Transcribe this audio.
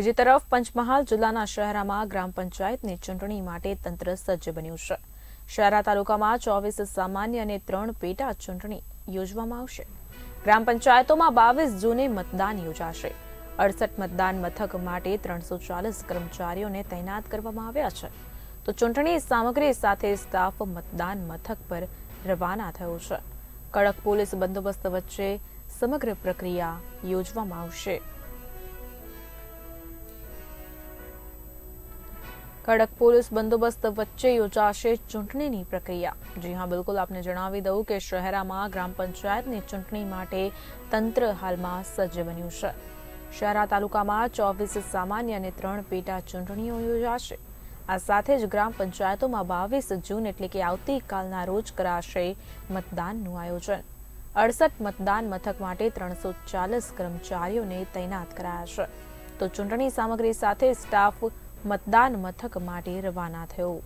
બીજી તરફ પંચમહાલ જિલ્લાના શહેરામાં ગ્રામ પંચાયતની ચૂંટણી માટે તંત્ર સજ્જ બન્યું છે. શહેરા તાલુકામાં ચોવીસ સામાન્ય અને ત્રણ પેટા ચૂંટણી યોજવામાં આવશે. ગ્રામ પંચાયતોમાં બાવીસ જૂને મતદાન યોજાશે. અડસઠ મતદાન મથક માટે ત્રણસો ચાલીસ કર્મચારીઓને તૈનાત કરવામાં આવ્યા છે. તો ચૂંટણી સામગ્રી સાથે સ્ટાફ મતદાન મથક પર રવાના થયો છે. કડક પોલીસ બંદોબસ્ત વચ્ચે સમગ્ર પ્રક્રિયા યોજવામાં આવશે. કડક પોલીસ બંદોબસ્ત વચ્ચે યોજાશે ચૂંટણીની પ્રક્રિયા. જી હા, બિલકુલ આપને જણાવી દઉં કે શહેરામાં ગ્રામ પંચાયતની ચૂંટણી માટે તંત્ર હાલમાં સજ્જ બન્યું છે. શહેરા તાલુકામાં ચોવીસ સામાન્ય અને ત્રણ પેટા ચૂંટણીઓ યોજાશે. આ સાથે જ ગ્રામ પંચાયતોમાં બાવીસ જૂન એટલે કે આવતીકાલના રોજ કરાશે મતદાનનું આયોજન. અડસઠ મતદાન મથક માટે ત્રણસો ચાલીસ કર્મચારીઓને તૈનાત કરાયા છે. તો ચૂંટણી સામગ્રી સાથે સ્ટાફ મતદાન મથક માટે રવાના થયો.